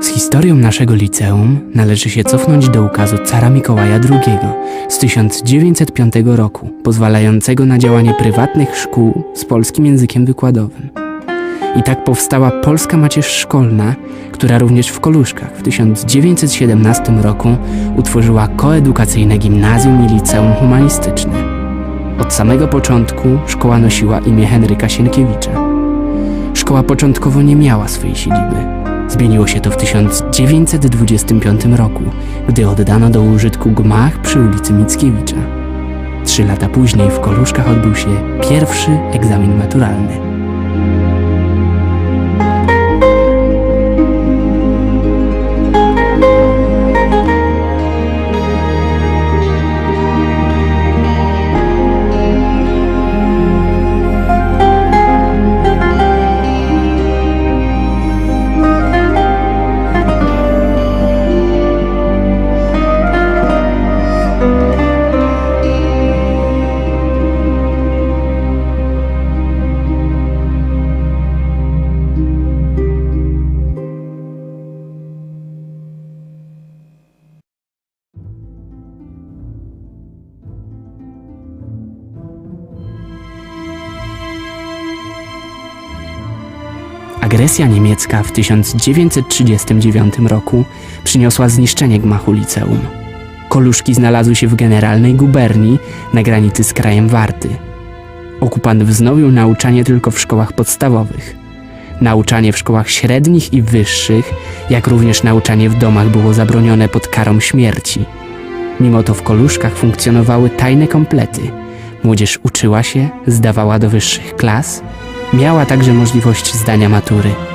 Z historią naszego liceum należy się cofnąć do ukazu cara Mikołaja II z 1905 roku, pozwalającego na działanie prywatnych szkół z polskim językiem wykładowym. I tak powstała Polska Macierz Szkolna, która również w Koluszkach w 1917 roku utworzyła koedukacyjne gimnazjum i liceum humanistyczne. Od samego początku szkoła nosiła imię Henryka Sienkiewicza. Szkoła początkowo nie miała swojej siedziby. Zmieniło się to w 1925 roku, gdy oddano do użytku gmach przy ulicy Mickiewicza. Trzy lata później w Koluszkach odbył się pierwszy egzamin maturalny. Agresja niemiecka w 1939 roku przyniosła zniszczenie gmachu liceum. Koluszki znalazły się w generalnej guberni na granicy z krajem Warty. Okupant wznowił nauczanie tylko w szkołach podstawowych. Nauczanie w szkołach średnich i wyższych, jak również nauczanie w domach było zabronione pod karą śmierci. Mimo to w Koluszkach funkcjonowały tajne komplety. Młodzież uczyła się, zdawała do wyższych klas, miała także możliwość zdania matury.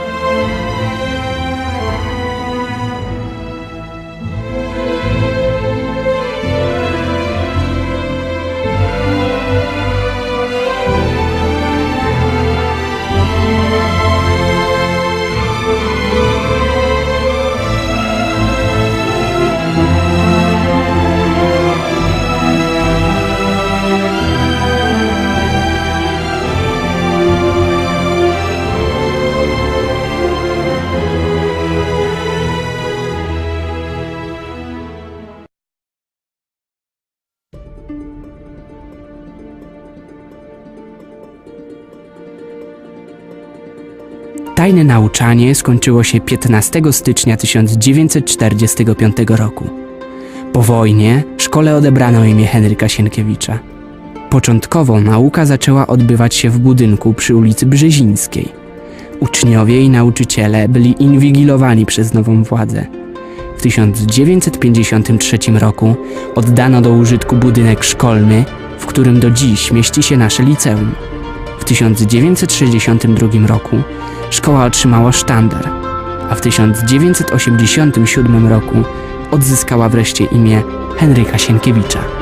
Tajne nauczanie skończyło się 15 stycznia 1945 roku. Po wojnie szkole odebrano imię Henryka Sienkiewicza. Początkowo nauka zaczęła odbywać się w budynku przy ulicy Brzezińskiej. Uczniowie i nauczyciele byli inwigilowani przez nową władzę. W 1953 roku oddano do użytku budynek szkolny, w którym do dziś mieści się nasze liceum. W 1962 roku szkoła otrzymała sztandar, a w 1987 roku odzyskała wreszcie imię Henryka Sienkiewicza.